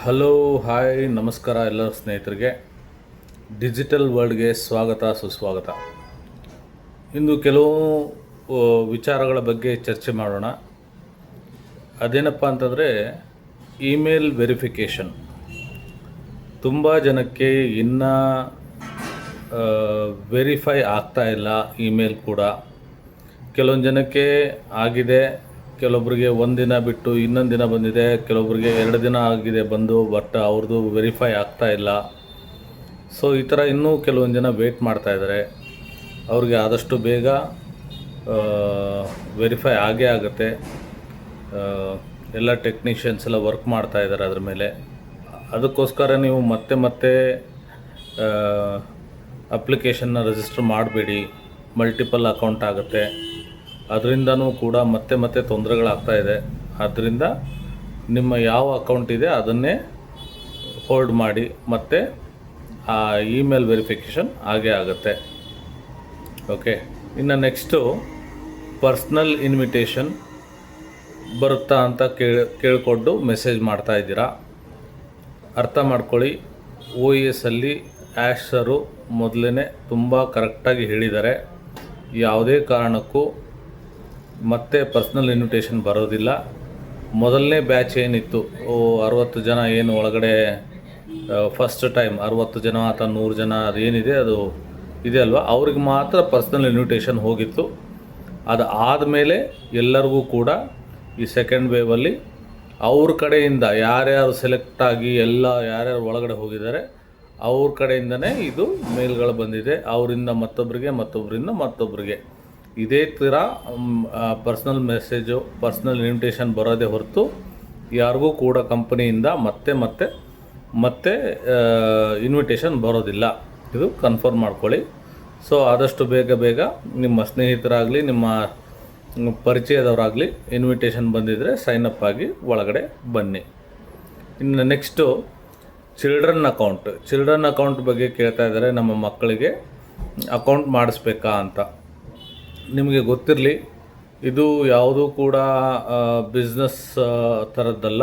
Hello hi ನಮಸ್ಕಾರ ಎಲ್ಲ ಸ್ನೇಹಿತರಿಗೆ. ಡಿಜಿಟಲ್ ವರ್ಲ್ಡ್ಗೆ ಸ್ವಾಗತ, ಸುಸ್ವಾಗತ. ಇಂದು ಕೆಲವು ವಿಚಾರಗಳ ಬಗ್ಗೆ ಚರ್ಚೆ ಮಾಡೋಣ. ಅದೇನಪ್ಪ ಅಂತಂದರೆ ಇಮೇಲ್ ವೆರಿಫಿಕೇಷನ್ ತುಂಬ ಜನಕ್ಕೆ ಇನ್ನೂ ವೆರಿಫೈ ಆಗ್ತಾ ಇಲ್ಲ ಇಮೇಲ್ ಕೂಡ. ಕೆಲವೊಂದು ಜನಕ್ಕೆ ಆಗಿದೆ ಕೆಲವೊಬ್ಬರಿಗೆ ಒಂದು ದಿನ ಬಿಟ್ಟು ಇನ್ನೊಂದು ದಿನ ಬಂದಿದೆ ಕೆಲವೊಬ್ಬರಿಗೆ ಎರಡು ದಿನ ಆಗಿದೆ ಬಂದು ಬಟ್ ಅವ್ರದ್ದು ವೆರಿಫೈ ಆಗ್ತಾ ಇಲ್ಲ. ಸೊ ಈ ಥರ ಇನ್ನೂ ಕೆಲವೊಂದು ಜನ ವೇಟ್ ಮಾಡ್ತಾ ಇದ್ದಾರೆ ಅವ್ರಿಗೆ ಆದಷ್ಟು ಬೇಗ ವೆರಿಫೈ ಆಗೇ ಆಗುತ್ತೆ. ಎಲ್ಲ ಟೆಕ್ನಿಷಿಯನ್ಸ್ ಎಲ್ಲ ವರ್ಕ್ ಮಾಡ್ತಾ ಇದ್ದಾರೆ ಅದ್ರ ಮೇಲೆ. ಅದಕ್ಕೋಸ್ಕರ ನೀವು ಮತ್ತೆ ಮತ್ತೆ ಅಪ್ಲಿಕೇಶನ್ನ ರಿಜಿಸ್ಟರ್ ಮಾಡಬೇಡಿ. ಮಲ್ಟಿಪಲ್ ಅಕೌಂಟ್ ಆಗುತ್ತೆ. ಅದರಿಂದನೂ ಕೂಡ ಮತ್ತೆ ಮತ್ತೆ ತೊಂದರೆಗಳಾಗ್ತಾ ಇದೆ. ಆದ್ದರಿಂದ ನಿಮ್ಮ ಯಾವ ಅಕೌಂಟ್ ಇದೆ ಅದನ್ನೇ ಹೋಲ್ಡ್ ಮಾಡಿ ಮತ್ತೆ ಆ ಇಮೇಲ್ ವೆರಿಫಿಕೇಷನ್ ಹಾಗೇ ಆಗುತ್ತೆ. ಓಕೆ ಇನ್ನು ನೆಕ್ಸ್ಟು ಪರ್ಸ್ನಲ್ ಇನ್ವಿಟೇಷನ್ ಬರುತ್ತಾ ಅಂತ ಕೇಳಿ, ಕೇಳಿಕೊಂಡು ಮೆಸೇಜ್ ಮಾಡ್ತಾ ಇದ್ದೀರಾ. ಅರ್ಥ ಮಾಡ್ಕೊಳ್ಳಿ. ಓ ಎಸ್ ಅಲ್ಲಿ ಆ್ಯಶ್ ಸರು ಮೊದಲೇ ತುಂಬ ಕರೆಕ್ಟಾಗಿ ಹೇಳಿದ್ದಾರೆ. ಯಾವುದೇ ಕಾರಣಕ್ಕೂ ಮತ್ತೆ ಪರ್ಸ್ನಲ್ ಇನ್ವಿಟೇಷನ್ ಬರೋದಿಲ್ಲ. ಮೊದಲನೇ ಬ್ಯಾಚ್ ಏನಿತ್ತು? ಅರವತ್ತು ಜನ ಏನು ಒಳಗಡೆ ಫಸ್ಟ್ ಟೈಮ್ ಅರವತ್ತು ಜನ ಅಥವಾ ನೂರು ಜನ ಅದೇನಿದೆ ಅದು ಇದೆ ಅಲ್ವಾ? ಅವ್ರಿಗೆ ಮಾತ್ರ ಪರ್ಸ್ನಲ್ ಇನ್ವಿಟೇಷನ್ ಹೋಗಿತ್ತು. ಅದು ಆದಮೇಲೆ ಎಲ್ಲರಿಗೂ ಕೂಡ ಈ ಸೆಕೆಂಡ್ ವೇವಲ್ಲಿ ಅವ್ರ ಕಡೆಯಿಂದ ಯಾರ್ಯಾರು ಸೆಲೆಕ್ಟ್ ಆಗಿ ಎಲ್ಲ ಯಾರ್ಯಾರು ಒಳಗಡೆ ಹೋಗಿದ್ದಾರೆ, ಅವ್ರ ಕಡೆಯಿಂದನೇ ಇದು ಮೇಲ್ಗಳು ಬಂದಿದೆ. ಅವರಿಂದ ಮತ್ತೊಬ್ಬರಿಗೆ ಮತ್ತೊಬ್ಬರಿಂದ ಮತ್ತೊಬ್ಬರಿಗೆ ಇದೇ ಥರ ಪರ್ಸ್ನಲ್ ಮೆಸೇಜು ಪರ್ಸ್ನಲ್ ಇನ್ವಿಟೇಷನ್ ಬರೋದೇ ಹೊರತು ಯಾರಿಗೂ ಕೂಡ ಕಂಪನಿಯಿಂದ ಮತ್ತೆ ಮತ್ತೆ ಮತ್ತೆ ಇನ್ವಿಟೇಷನ್ ಬರೋದಿಲ್ಲ. ಇದು ಕನ್ಫರ್ಮ್ ಮಾಡ್ಕೊಳ್ಳಿ. ಸೊ ಆದಷ್ಟು ಬೇಗ ಬೇಗ ನಿಮ್ಮ ಸ್ನೇಹಿತರಾಗಲಿ, ನಿಮ್ಮ ಪರಿಚಯದವರಾಗಲಿ ಇನ್ವಿಟೇಷನ್ ಬಂದಿದ್ದರೆ ಸೈನ್ ಅಪ್ ಆಗಿ ಒಳಗಡೆ ಬನ್ನಿ. ಇನ್ನು next children account children account ಬಗ್ಗೆ ಕೇಳ್ತಾ ಇದ್ದಾರೆ, ನಮ್ಮ ಮಕ್ಕಳಿಗೆ ಅಕೌಂಟ್ ಮಾಡಿಸ್ಬೇಕಾ ಅಂತ. ನಿಮಗೆ ಗೊತ್ತಿರಲಿ, ಇದು ಯಾವುದೂ ಕೂಡ ಬಿಸ್ನೆಸ್ ಥರದ್ದಲ್ಲ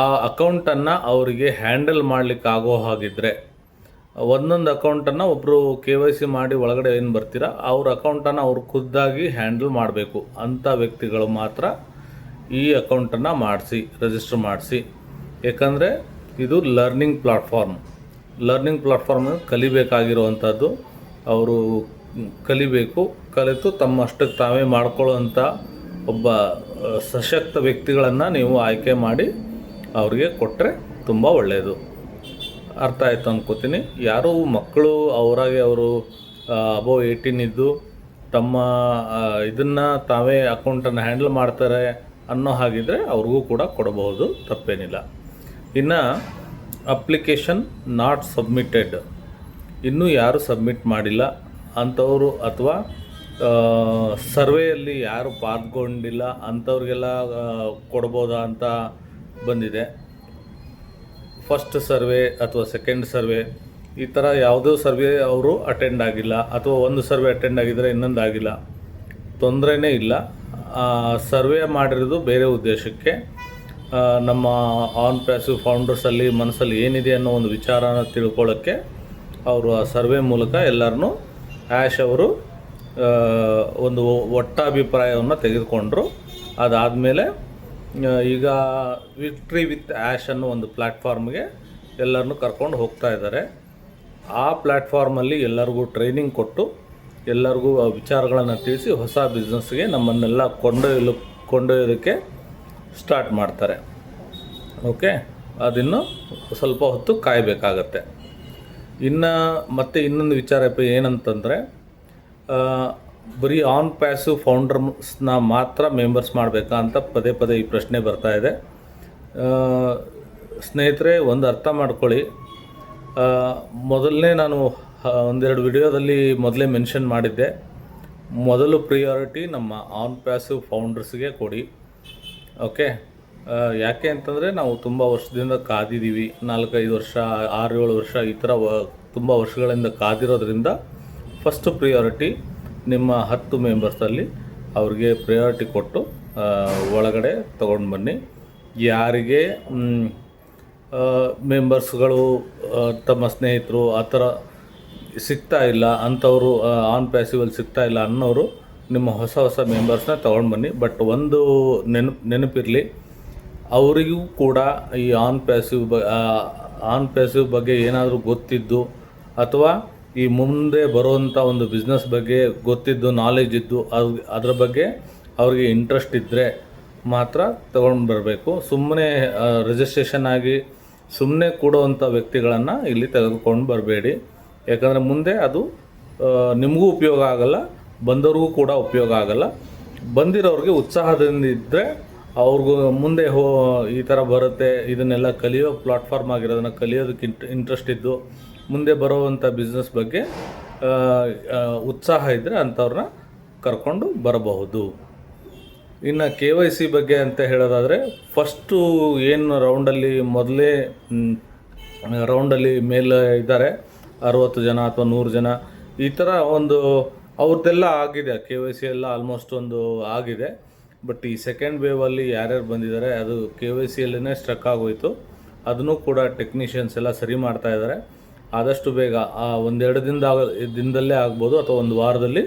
ಆ ಅಕೌಂಟನ್ನು ಅವರಿಗೆ ಹ್ಯಾಂಡಲ್ ಮಾಡಲಿಕ್ಕಾಗೋ ಹಾಗಿದ್ದರೆ ಒಂದೊಂದು ಅಕೌಂಟನ್ನು ಒಬ್ಬರು ಕೆ ವೈ ಸಿ ಮಾಡಿ ಒಳಗಡೆ ಏನು ಬರ್ತೀರಾ, ಅವ್ರ ಅಕೌಂಟನ್ನು ಅವ್ರು ಖುದ್ದಾಗಿ ಹ್ಯಾಂಡಲ್ ಮಾಡಬೇಕು ಅಂಥ ವ್ಯಕ್ತಿಗಳು ಮಾತ್ರ ಈ ಅಕೌಂಟನ್ನು ಮಾಡಿಸಿ ರಿಜಿಸ್ಟರ್ ಮಾಡಿಸಿ. ಏಕೆಂದರೆ ಇದು ಲರ್ನಿಂಗ್ ಪ್ಲಾಟ್ಫಾರ್ಮ್ ಲರ್ನಿಂಗ್ ಪ್ಲಾಟ್ಫಾರ್ಮ್ ಕಲಿಬೇಕಾಗಿರುವಂಥದ್ದು ಅವರು ಕಲಿಬೇಕು, ಕಲಿತು ತಮ್ಮಷ್ಟಕ್ಕೆ ತಾವೇ ಮಾಡ್ಕೊಳ್ಳೋಂಥ ಒಬ್ಬ ಸಶಕ್ತ ವ್ಯಕ್ತಿಗಳನ್ನು ನೀವು ಆಯ್ಕೆ ಮಾಡಿ ಅವ್ರಿಗೆ ಕೊಟ್ಟರೆ ತುಂಬ ಒಳ್ಳೆಯದು ಅರ್ಥ ಆಯಿತು ಅಂದ್ಕೋತೀನಿ ಯಾರು ಮಕ್ಕಳು ಅವರಾಗೆ ಅವರು ಅಬೋ ಏಯ್ಟೀನ್ ಇದ್ದು ತಮ್ಮ ಇದನ್ನು ತಾವೇ ಅಕೌಂಟನ್ನು ಹ್ಯಾಂಡಲ್ ಮಾಡ್ತಾರೆ ಅನ್ನೋ ಹಾಗಿದ್ರೆ ಅವ್ರಿಗೂ ಕೂಡ ಕೊಡಬಹುದು, ತಪ್ಪೇನಿಲ್ಲ. ಇನ್ನು ಅಪ್ಲಿಕೇಶನ್ ನಾಟ್ ಸಬ್ಮಿಟೆಡ್ ಇನ್ನೂ ಯಾರು ಸಬ್ಮಿಟ್ ಮಾಡಿಲ್ಲ ಅಂಥವರು ಅಥವಾ ಸರ್ವೆಯಲ್ಲಿ ಯಾರು ಪಾಲ್ಗೊಂಡಿಲ್ಲ ಅಂಥವ್ರಿಗೆಲ್ಲ ಕೊಡ್ಬೋದಾ ಅಂತ ಬಂದಿದೆ. ಫಸ್ಟ್ ಸರ್ವೆ ಅಥವಾ ಸೆಕೆಂಡ್ ಸರ್ವೆ, ಈ ಥರ ಯಾವುದೋ ಸರ್ವೆ ಅವರು ಅಟೆಂಡ್ ಆಗಿಲ್ಲ, ಅಥವಾ ಒಂದು ಸರ್ವೆ ಅಟೆಂಡ್ ಆಗಿದ್ದರೆ ಇನ್ನೊಂದು ಆಗಿಲ್ಲ. ತೊಂದರೆನೇ ಇಲ್ಲ. ಸರ್ವೆ ಮಾಡಿರೋದು ಬೇರೆ ಉದ್ದೇಶಕ್ಕೆ. ನಮ್ಮ ಆನ್ ಪ್ಯಾಸಿವ್ ಫೌಂಡರ್ಸಲ್ಲಿ ಮನಸ್ಸಲ್ಲಿ ಏನಿದೆ ಅನ್ನೋ ಒಂದು ವಿಚಾರನ ತಿಳ್ಕೊಳ್ಳೋಕ್ಕೆ, ಅವರು ಆ ಸರ್ವೆ ಮೂಲಕ ಎಲ್ಲರನ್ನೂ ಆ್ಯಶ್ ಅವರು ಒಂದು ಒಟ್ಟಾಭಿಪ್ರಾಯವನ್ನು ತೆಗೆದುಕೊಂಡ್ರು. ಅದಾದಮೇಲೆ ಈಗ ವಿಕ್ಟ್ರಿ ವಿತ್ ಆ್ಯಶ್ ಅನ್ನೋ ಒಂದು ಪ್ಲ್ಯಾಟ್ಫಾರ್ಮ್ಗೆ ಎಲ್ಲರನ್ನು ಕರ್ಕೊಂಡು ಹೋಗ್ತಾ ಇದ್ದಾರೆ. ಆ ಪ್ಲ್ಯಾಟ್ಫಾರ್ಮಲ್ಲಿ ಎಲ್ಲರಿಗೂ ಟ್ರೈನಿಂಗ್ ಕೊಟ್ಟು, ಎಲ್ಲರಿಗೂ ವಿಚಾರಗಳನ್ನು ತಿಳಿಸಿ ಹೊಸ ಬಿಸ್ನೆಸ್ಗೆ ನಮ್ಮನ್ನೆಲ್ಲ ಕೊಂಡೊಯ್ಯಲು ಕೊಂಡೊಯ್ಯೋದಕ್ಕೆ ಸ್ಟಾರ್ಟ್ ಮಾಡ್ತಾರೆ. ಓಕೆ ಅದಿನ್ನು ಸ್ವಲ್ಪ ಹೊತ್ತು ಕಾಯಬೇಕಾಗತ್ತೆ. ಇನ್ನು ಮತ್ತೆ ಇನ್ನೊಂದು ವಿಚಾರ ಏನಂತಂದರೆ ಬರೀ ಆನ್ ಪ್ಯಾಸಿವ್ ಫೌಂಡರ್ಸ್ನ ಮಾತ್ರ ಮೆಂಬರ್ಸ್ ಮಾಡಬೇಕಾ ಅಂತ ಪದೇ ಪದೇ ಈ ಪ್ರಶ್ನೆ ಬರ್ತಾ ಇದೆ. ಸ್ನೇಹಿತರೆ, ಒಂದು ಅರ್ಥ ಮಾಡ್ಕೊಳ್ಳಿ. ಮೊದಲನೇ ನಾನು ಒಂದೆರಡು ವಿಡಿಯೋದಲ್ಲಿ ಮೊದಲೇ ಮೆನ್ಷನ್ ಮಾಡಿದ್ದೆ. ಮೊದಲು ಪ್ರಿಯಾರಿಟಿ ನಮ್ಮ ಆನ್ ಪ್ಯಾಸಿವ್ ಫೌಂಡರ್ಸ್ಗೆ ಕೊಡಿ. ಓಕೆ ಯಾಕೆ ಅಂತಂದರೆ ನಾವು ತುಂಬ ವರ್ಷದಿಂದ ಕಾದಿದ್ದೀವಿ. ನಾಲ್ಕೈದು ವರ್ಷ, ಆರು ಏಳು ವರ್ಷ ಈ ಥರ ತುಂಬ ವರ್ಷಗಳಿಂದ ಕಾದಿರೋದ್ರಿಂದ ಫಸ್ಟ್ ಪ್ರಿಯಾರಿಟಿ ನಿಮ್ಮ ಹತ್ತು ಮೆಂಬರ್ಸಲ್ಲಿ ಅವ್ರಿಗೆ ಪ್ರಿಯಾರಿಟಿ ಕೊಟ್ಟು ಒಳಗಡೆ ತೊಗೊಂಡು ಬನ್ನಿ. ಯಾರಿಗೆ ಮೆಂಬರ್ಸ್ಗಳು ತಮ್ಮ ಸ್ನೇಹಿತರು ಆ ಥರ ಸಿಗ್ತಾ ಇಲ್ಲ, ಅಂಥವರು ಆನ್ ಪ್ಯಾಸಿವಲ್ಲಿ ಸಿಗ್ತಾ ಇಲ್ಲ ಅನ್ನೋರು ನಿಮ್ಮ ಹೊಸ ಹೊಸ ಮೆಂಬರ್ಸ್ನ ತೊಗೊಂಡು ಬನ್ನಿ. ಬಟ್ ಒಂದು ನೆನಪು, ನೆನಪಿರಲಿ ಅವರಿಗೂ ಕೂಡ ಈ ಆನ್ ಪ್ಯಾಸಿವ್ ಬ ಆನ್ ಪ್ಯಾಸಿವ್ ಬಗ್ಗೆ ಏನಾದರೂ ಗೊತ್ತಿದ್ದು ಅಥವಾ ಈ ಮುಂದೆ ಬರುವಂಥ ಒಂದು ಬಿಸ್ನೆಸ್ ಬಗ್ಗೆ ಗೊತ್ತಿದ್ದು ನಾಲೆಜ್ ಇದ್ದು, ಅದು, ಅದ್ರ ಬಗ್ಗೆ ಅವ್ರಿಗೆ ಇಂಟ್ರೆಸ್ಟ್ ಇದ್ದರೆ ಮಾತ್ರ ತಗೊಂಡು ಬರಬೇಕು. ಸುಮ್ಮನೆ ರಿಜಿಸ್ಟ್ರೇಷನ್ ಆಗಿ ಸುಮ್ಮನೆ ಕೂಡುವಂಥ ವ್ಯಕ್ತಿಗಳನ್ನು ಇಲ್ಲಿ ತೆಗೆದುಕೊಂಡು ಬರಬೇಡಿ. ಯಾಕಂದರೆ ಮುಂದೆ ಅದು ನಿಮಗೂ ಉಪಯೋಗ ಆಗಲ್ಲ, ಬಂದವ್ರಿಗೂ ಕೂಡ ಉಪಯೋಗ ಆಗಲ್ಲ. ಬಂದಿರೋರಿಗೆ ಉತ್ಸಾಹದಿಂದ ಇದ್ದರೆ ಅವ್ರಿಗೂ ಮುಂದೆ ಹೋ, ಈ ಥರ ಬರುತ್ತೆ, ಇದನ್ನೆಲ್ಲ ಕಲಿಯೋ ಪ್ಲಾಟ್ಫಾರ್ಮ್ ಆಗಿರೋದನ್ನು ಕಲಿಯೋದಕ್ಕೆ ಇಂಟ್ ಇಂಟ್ರೆಸ್ಟ್ ಇದ್ದು ಮುಂದೆ ಬರೋವಂಥ ಬಿಸ್ನೆಸ್ ಬಗ್ಗೆ ಉತ್ಸಾಹ ಇದ್ದರೆ ಅಂಥವ್ರನ್ನ ಕರ್ಕೊಂಡು ಬರಬಹುದು. ಇನ್ನು ಕೆ ವೈ ಸಿ ಬಗ್ಗೆ ಅಂತ ಹೇಳೋದಾದರೆ ಫಸ್ಟು ಏನು ರೌಂಡಲ್ಲಿ ಮೊದಲೇ ರೌಂಡಲ್ಲಿ ಮೇಲೆ ಇದ್ದಾರೆ, ಅರುವತ್ತು ಜನ ಅಥವಾ ನೂರು ಜನ, ಈ ಥರ ಒಂದು ಅವ್ರದ್ದೆಲ್ಲ ಆಗಿದೆ, ಕೆ ವೈ ಸಿ ಎಲ್ಲ ಆಲ್ಮೋಸ್ಟ್ ಒಂದು ಆಗಿದೆ. ಬಟ್ ಈ ಸೆಕೆಂಡ್ ವೇವಲ್ಲಿ ಯಾರ್ಯಾರು ಬಂದಿದ್ದಾರೆ, ಅದು ಕೆ ವೈ ಸಿಯಲ್ಲೇ ಸ್ಟ್ರಕ್ ಆಗೋಯ್ತು. ಅದನ್ನು ಕೂಡ ಟೆಕ್ನಿಷಿಯನ್ಸ್ ಎಲ್ಲ ಸರಿ ಮಾಡ್ತಾ ಇದ್ದಾರೆ. ಆದಷ್ಟು ಬೇಗ ಆ ಒಂದೆರಡು ದಿನದ ದಿನದಲ್ಲೇ ಆಗ್ಬೋದು ಅಥವಾ ಒಂದು ವಾರದಲ್ಲಿ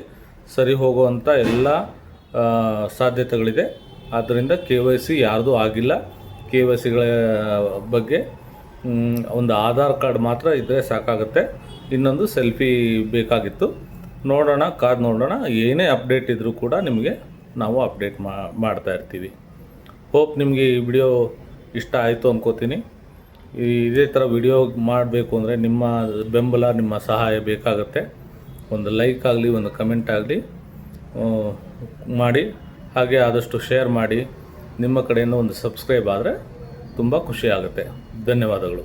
ಸರಿ ಹೋಗುವಂಥ ಎಲ್ಲ ಸಾಧ್ಯತೆಗಳಿದೆ. ಆದ್ದರಿಂದ ಕೆ ವೈ ಸಿ ಯಾರ್ದು ಆಗಿಲ್ಲ. ಕೆ ವೈ ಸಿಗಳ ಬಗ್ಗೆ ಒಂದು ಆಧಾರ್ ಕಾರ್ಡ್ ಮಾತ್ರ ಇದ್ದರೆ ಸಾಕಾಗುತ್ತೆ. ಇನ್ನೊಂದು ಸೆಲ್ಫಿ ಬೇಕಾಗಿತ್ತು. ನೋಡೋಣ ಕಾರ್ ನೋಡೋಣ. ಏನೇ ಅಪ್ಡೇಟ್ ಇದ್ದರೂ ಕೂಡ ನಿಮಗೆ ನಾವು ಅಪ್ಡೇಟ್ ಮಾಡ್ತಾ ಇರ್ತೀವಿ. ಹೋಪ್ ನಿಮಗೆ ಈ ವಿಡಿಯೋ ಇಷ್ಟ ಆಯಿತು ಅಂದ್ಕೋತೀನಿ ಈ, ಇದೇ ಥರ ವಿಡಿಯೋ ಮಾಡಬೇಕು ಅಂದರೆ ನಿಮ್ಮ ಬೆಂಬಲ, ನಿಮ್ಮ ಸಹಾಯ ಬೇಕಾಗುತ್ತೆ. ಒಂದು ಲೈಕ್ ಆಗಲಿ, ಒಂದು ಕಮೆಂಟ್ ಆಗಲಿ ಮಾಡಿ. ಹಾಗೆ ಆದಷ್ಟು ಶೇರ್ ಮಾಡಿ. ನಿಮ್ಮ ಕಡೆಯಿಂದ ಒಂದು ಸಬ್ಸ್ಕ್ರೈಬ್ ಆದರೆ ತುಂಬ ಖುಷಿ ಆಗುತ್ತೆ. ಧನ್ಯವಾದಗಳು.